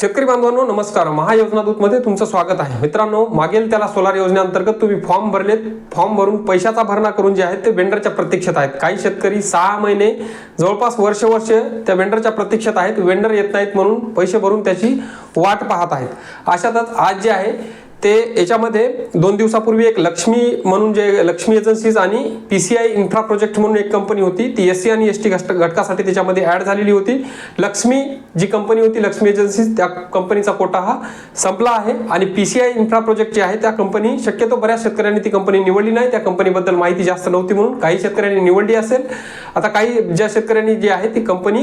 शेतकरी बांधवांनो नमस्कार. महायोजना दूतमध्ये तुमचं स्वागत आहे. मित्रांनो मागेल त्याला सोलार योजनेअंतर्गत तुम्ही फॉर्म भरलेत. फॉर्म भरून पैशाचा भरणा करून जे आहेत ते वेंडरच्या प्रतीक्षेत आहेत. काही शेतकरी सहा महिने जवळपास वर्ष वर्ष त्या वेंडरच्या प्रतीक्षेत आहेत. वेंडर येत नाहीत म्हणून पैसे भरून त्याची वाट पाहत आहेत. अशातच आज जे आहे ते याच्यामध्ये दोन दिवसापूर्वी एक लक्ष्मी म्हणून जे लक्ष्मी एजन्सीज आणि P C I infra project म्हणून एक कंपनी होती ती एस सी आणि एस टी घटकासाठी त्याच्यामध्ये ॲड झालेली होती. लक्ष्मी जी कंपनी होती लक्ष्मी एजन्सीज त्या कंपनीचा कोटा हा संपला आहे. आणि P C I infra project जे आहे त्या कंपनी शक्यतो बऱ्याच शेतकऱ्यांनी ती कंपनी निवडली नाही. त्या कंपनीबद्दल माहिती जास्त नव्हती म्हणून काही शेतकऱ्यांनी निवडली असेल. आता काही ज्या शेतकऱ्यांनी जी आहे ती कंपनी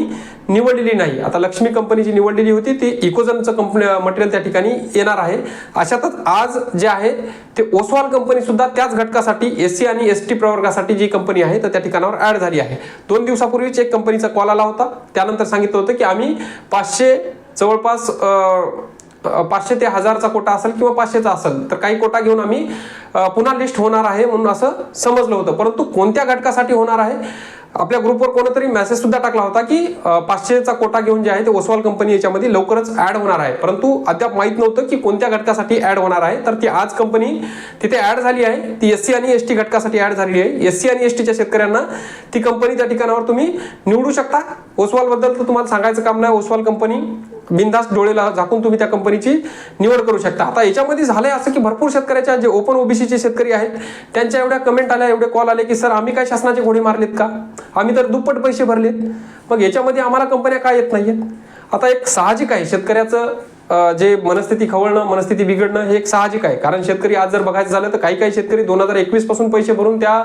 निवडलेली नाही. आता लक्ष्मी कंपनी जी निवडलेली होती ती इकोजनचं कंपनी मटेरियल त्या ठिकाणी येणार आहे. अशातच आज जे आहे ते ओसवाल कंपनी सुद्धा त्याच घटकासाठी एस सी आणि एस टी प्रवर्गासाठी जी कंपनी आहे तर त्या ठिकाणावर ऍड झाली आहे. दोन दिवसापूर्वीच एक कंपनीचा कॉल आला होता. त्यानंतर सांगितलं होतं की आम्ही पाचशे जवळपास पाचशे ते हजारचा कोटा असेल किंवा पाचशेचा असेल तर काही कोटा घेऊन आम्ही पुन्हा लिस्ट होणार आहे म्हणून असं समजलं होतं. परंतु कोणत्या घटकासाठी होणार आहे? आपल्या ग्रुपवर कोणतरी मेसेज सुद्धा टाकला होता की पाचशेचा कोटा घेऊन जे आहे ते ओसवाल कंपनी याच्यामध्ये लवकरच ऍड होणार आहे. परंतु अद्याप माहीत नव्हतं की कोणत्या घटकासाठी ऍड होणार आहे. तर ती आज कंपनी तिथे ऍड झाली आहे. ती एस सी आणि एस टी घटकासाठी ऍड झालेली आहे. एस सी आणि एस टीच्या शेतकऱ्यांना ती कंपनी त्या ठिकाणावर तुम्ही निवडू शकता. ओसवाल बद्दल तर तुम्हाला सांगायचं काम नाही. ओसवाल कंपनी बिंदास डोळेला झाकून तुम्ही त्या कंपनीची निवड करू शकता. आता याच्यामध्ये झालंय असं की भरपूर शेतकऱ्याच्या जे ओपन ओबीसीचे शेतकरी आहेत त्यांच्या एवढ्या कमेंट आल्या एवढे कॉल आले की सर आम्ही काय शासनाचे घोडे मारलेत का? आम्ही तर दुप्पट पैसे भरलेत. मग याच्यामध्ये आम्हाला कंपन्या काय येत नाहीयेत? आता एक साहजिक आहे शेतकऱ्याचं जे मनस्थिती खवळणं मनस्थिती बिघडणं हे एक साहजिक आहे. कारण शेतकरी आज जर बघायचं झालं तर काही काही शेतकरी दोन हजार एकवीसपासून पैसे भरून त्या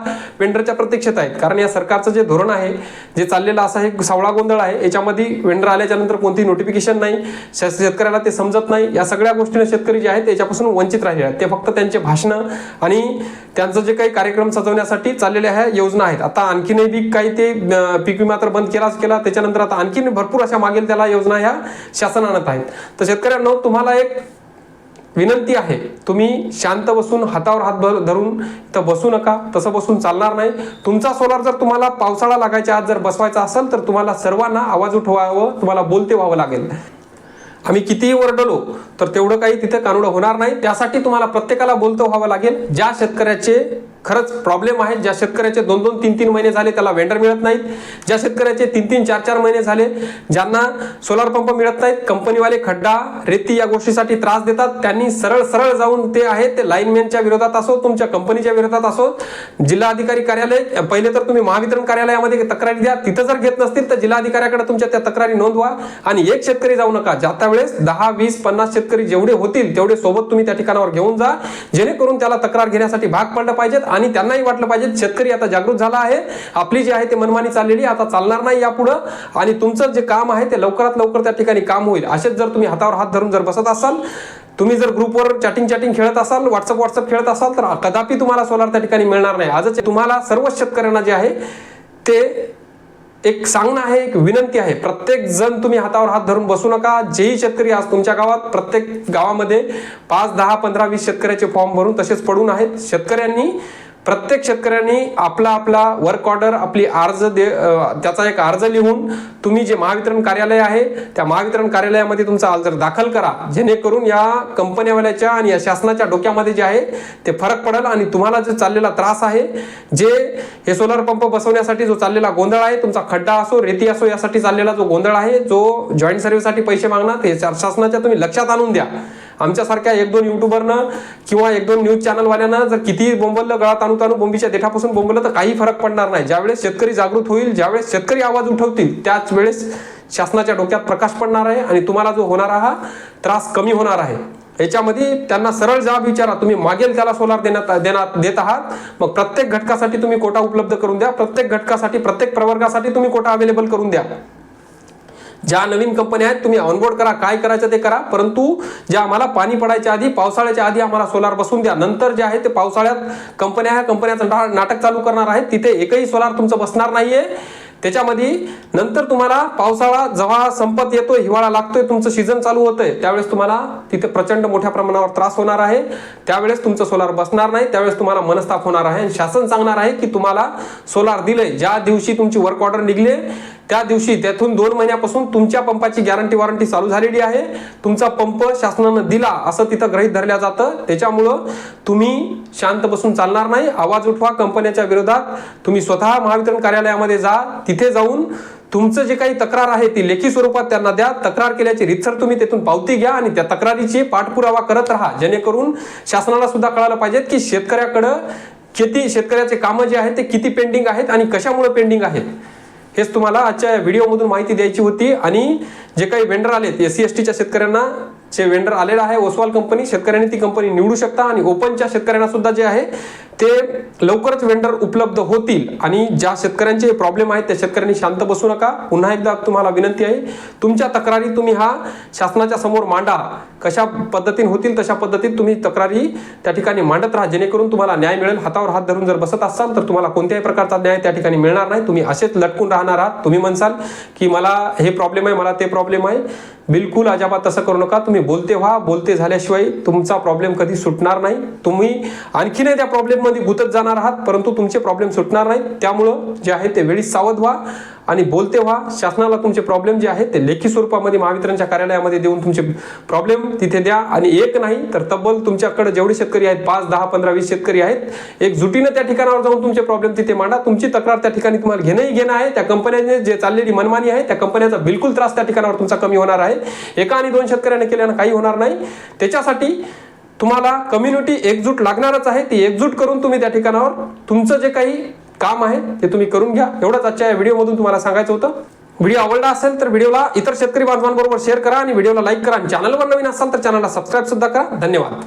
वेंडरच्या प्रतीक्षेत आहेत. कारण या सरकारचं जे धोरण आहे जे चाललेलं असं हे सावळा गोंधळ आहे याच्यामध्ये वेंडर आल्याच्यानंतर कोणतीही नोटिफिकेशन नाही शेतकऱ्याला ते समजत नाही. या सगळ्या गोष्टीनं शेतकरी जे आहेत त्याच्यापासून वंचित राहिले आहेत. ते फक्त त्यांचे भाषणं आणि त्यांचं जे काही कार्यक्रम सजवण्यासाठी चाललेल्या ह्या योजना आहेत. आता आणखीनही बी काही ते पीक विमा तर बंद केलाच केला. त्याच्यानंतर आता आणखीन भरपूर अशा मागेल त्याला योजना ह्या शासन आणत आहेत. तर मित्रांनो तुम्हाला एक विनंती आहे. तुम्ही शांत बसून हातावर हात भर- धरून तर बसू नका. तसं बसून चालणार नाही. तुमचा सोलार जर तुम्हाला पावसाळा लागायच्या आत जर बसवायचा असेल तर तुम्हाला सर्वांना आवाज उठवावं तुम्हाला बोलते व्हावं लागेल. आम्ही कितीही ओरडलो तर तेवढं काही तिथे कानुडं होणार नाही. त्यासाठी तुम्हाला प्रत्येकाला बोलतं व्हावं लागेल. ज्या शेतकऱ्याचे खरंच प्रॉब्लेम आहेत ज्या शेतकऱ्याचे दोन दोन तीन तीन महिने झाले त्याला वेंडर मिळत नाहीत. ज्या शेतकऱ्याचे तीन तीन चार चार महिने झाले ज्यांना सोलार पंप मिळत नाहीत कंपनीवाले खड्डा रेती या गोष्टीसाठी त्रास देतात. त्यांनी सरळ सरळ जाऊन ते आहे ते लाईनमॅनच्या विरोधात असो तुमच्या कंपनीच्या विरोधात असो. जिल्हाधिकारी कार्यालय पहिले तर तुम्ही महावितरण कार्यालयामध्ये तक्रारी द्या. तिथं जर घेत नसतील तर जिल्हाधिकाऱ्याकडे तुमच्या त्या तक्रारी नोंदवा. आणि एक शेतकरी जाऊ नका. जाता वेळेस दहा वीस पन्नास शेतकरी जेवढे होतील तेवढे सोबत तुम्ही त्या ठिकाणावर घेऊन जा. जेणेकरून त्याला तक्रार घेण्यासाठी भाग पडलं पाहिजेत. आणि त्यांनाही वाटलं पाहिजे शेतकरी आता जागृत झाला आहे. आपली जी आहे ते मनमानी चाललेली आता चालणार नाही यापुढं आणि तुमचं जे काम आहे ते लवकरात लवकर त्या ठिकाणी काम होईल. असेच जर तुम्ही हातावर हात धरून जर बसत असाल तुम्ही जर ग्रुपवर चॅटिंग चॅटिंग खेळत असाल व्हॉट्सअप व्हॉट्सअप खेळत असाल तर कदापि तुम्हाला सोलार त्या ठिकाणी मिळणार नाही. आजच तुम्हाला सर्व शेतकऱ्यांना जे आहे ते एक सांगणं आहे एक विनंती आहे. प्रत्येक जण तुम्ही हातावर हात धरून बसू नका. जेही शेतकरी आज तुमच्या गावात प्रत्येक गावामध्ये पाच दहा पंधरा वीस शेतकऱ्याचे फॉर्म भरून तसेच पडून आहेत. शेतकऱ्यांनी प्रत्येक शेतकऱ्यांनी आपला आपला वर्क ऑर्डर आपली अर्ज दे त्याचा एक अर्ज लिहून तुम्ही जे महावितरण कार्यालय आहे त्या महावितरण कार्यालयामध्ये तुमचा अर्ज दाखल करा. जेणेकरून या कंपन्यावाल्याच्या आणि या शासनाच्या डोक्यामध्ये जे आहे ते फरक पडेल आणि तुम्हाला जो चाललेला त्रास आहे जे हे सोलर पंप बसवण्यासाठी जो चाललेला गोंधळ आहे तुमचा खड्डा असो रेती असो यासाठी चाललेला जो गोंधळ आहे जो जॉईंट सर्व्हिससाठी पैसे मागणार ते शासनाच्या तुम्ही लक्षात आणून द्या. आमच्यासारख्या एक दोन युट्यूबरनं किंवा एक दोन न्यूज चॅनलवाल्यांना जर किती बोंबललं गळात आणू ताणू बोंबीच्या देठापासून बोंबलं तर काही फरक पडणार नाही. ज्यावेळेस शेतकरी जागृत होईल ज्यावेळेस शेतकरी आवाज उठवतील त्याच वेळेस शासनाच्या डोक्यात प्रकाश पडणार आहे आणि तुम्हाला जो होणारा हा त्रास कमी होणार आहे. याच्यामध्ये त्यांना सरळ जाब विचारा. तुम्ही मागेल त्याला सोलार देण्यात देण्यात देत आहात. मग प्रत्येक घटकासाठी तुम्ही कोटा उपलब्ध करून द्या. प्रत्येक घटकासाठी प्रत्येक प्रवर्गासाठी तुम्ही कोटा अवेलेबल करून द्या. ज्या नवीन कंपन्या आहेत तुम्ही ऑनबोर्ड करा काय करायचं ते करा. परंतु ज्या आम्हाला पाणी पडायच्या आधी पावसाळ्याच्या आधी आम्हाला सोलार बसून द्या. नंतर जे आहे ते पावसाळ्यात कंपन्या ह्या कंपन्याचं नाटक चालू करणार आहेत तिथे एकही सोलार तुमचं बसणार नाहीये. त्याच्यामध्ये नंतर तुम्हाला पावसाळा जेव्हा संपत येतोय हिवाळा लागतोय तुमचं सीझन चालू होतंय त्यावेळेस तुम्हाला तिथे प्रचंड मोठ्या प्रमाणावर त्रास होणार आहे. त्यावेळेस तुमचं सोलार बसणार नाही. त्यावेळेस तुम्हाला मनस्ताप होणार आहे. आणि शासन सांगणार आहे की तुम्हाला सोलार दिले ज्या दिवशी तुमची वर्क ऑर्डर निघले त्या दिवशी त्यातून दोन महिन्यापासून तुमच्या पंपाची गॅरंटी वॉरंटी चालू झालेली आहे. तुमचा पंप शासनानं दिला असं तिथं गृहीत धरल्या जातं. त्याच्यामुळं तुम्ही शांत बसून चालणार नाही. आवाज उठवा कंपन्याच्या विरोधात. तुम्ही स्वतः महावितरण कार्यालयामध्ये जा. तिथे जाऊन तुमचं जे काही तक्रार आहे ती लेखी स्वरूपात त्यांना द्या. तक्रार केल्याची रितसर तुम्ही तेथून पावती घ्या आणि त्या तक्रारीची पाठपुरावा करत राहा. जेणेकरून शासनाला सुद्धा कळायला पाहिजेत की शेतकऱ्याकडं किती शेतकऱ्याचे कामं जे आहेत ते किती पेंडिंग आहेत आणि कशामुळे पेंडिंग आहेत. हेच तुम्हाला आजच्या व्हिडिओमधून माहिती द्यायची होती. आणि जे काही वेंडर आलेत एस सी एस टीच्या शेतकऱ्यांना जे वेंडर आलेलं आहे ओसवाल कंपनी शेतकऱ्यांनी ती कंपनी निवडू शकता. आणि ओपनच्या शेतकऱ्यांना सुद्धा जे आहे ते लवकरच वेंडर उपलब्ध होतील आणि ज्या शेतकऱ्यांचे प्रॉब्लेम आहेत त्या शेतकऱ्यांनी शांत बसू नका. पुन्हा एकदा तुम्हाला विनंती आहे तुमच्या तक्रारी तुम्ही हा शासनाच्या समोर मांडा. कशा पद्धतीने होतील तशा पद्धतीत तुम्ही तक्रारी त्या ठिकाणी मांडत राहा. जेणेकरून तुम्हाला न्याय मिळेल. हातावर हात धरून जर बसत असाल तर तुम्हाला कोणत्याही प्रकारचा न्याय त्या ठिकाणी मिळणार नाही. तुम्ही असेच लटकून राहणार आहात. तुम्ही म्हणसाल की मला हे प्रॉब्लेम आहे मला ते प्रॉब्लेम आहे. बिलकुल अजाबात तसं करू नका. तुम्ही बोलते व्हा. बोलते झाल्याशिवाय तुमचा प्रॉब्लेम कधी सुटणार नाही. तुम्ही आणखीनही त्या प्रॉब्लेम मध्ये गुंतत जाणार आहात परंतु तुमचे प्रॉब्लेम सुटणार नाहीत. त्यामुळं जे आहे ते वेळी सावध व्हा आणि बोलते व्हा. शासनाला तुमचे प्रॉब्लेम जे आहेत ते लेखी स्वरूपामध्ये महावितरणच्या कार्यालयामध्ये देऊन तुमचे प्रॉब्लेम तिथे द्या. आणि एक नाही तर तब्बल तुमच्याकडे जेवढे शेतकरी आहेत पाच दहा पंधरा वीस शेतकरी आहेत एक जुटीनं त्या ठिकाणावर जाऊन तुमचे प्रॉब्लेम तिथे मांडा. तुमची तक्रार त्या ठिकाणी तुम्हाला घेणंही घेणं आहे. त्या कंपन्याने जे चाललेली मनमानी आहे त्या कंपन्याचा बिलकुल त्रास त्या ठिकाणावर तुमचा कमी होणार आहे. एका आणि दोन शेतकऱ्याने केल्यानं काही होणार नाही. त्याच्यासाठी तुम्हाला कम्युनिटी एकजूट लागणारच आहे ती एकजूट करून तुम्ही त्या ठिकाणावर तुमचं जे काही काम आहे ते तुम्ही करून घ्या. एवढंच आजच्या या व्हिडिओमधून तुम्हाला सांगायचं होतं. व्हिडिओ आवडला असेल तर व्हिडिओला इतर शेतकरी बांधवांबरोबर शेअर करा आणि व्हिडिओला लाईक करा. आणि चॅनलवर नवीन असाल तर चॅनलला सबस्क्राईब सुद्धा करा. धन्यवाद.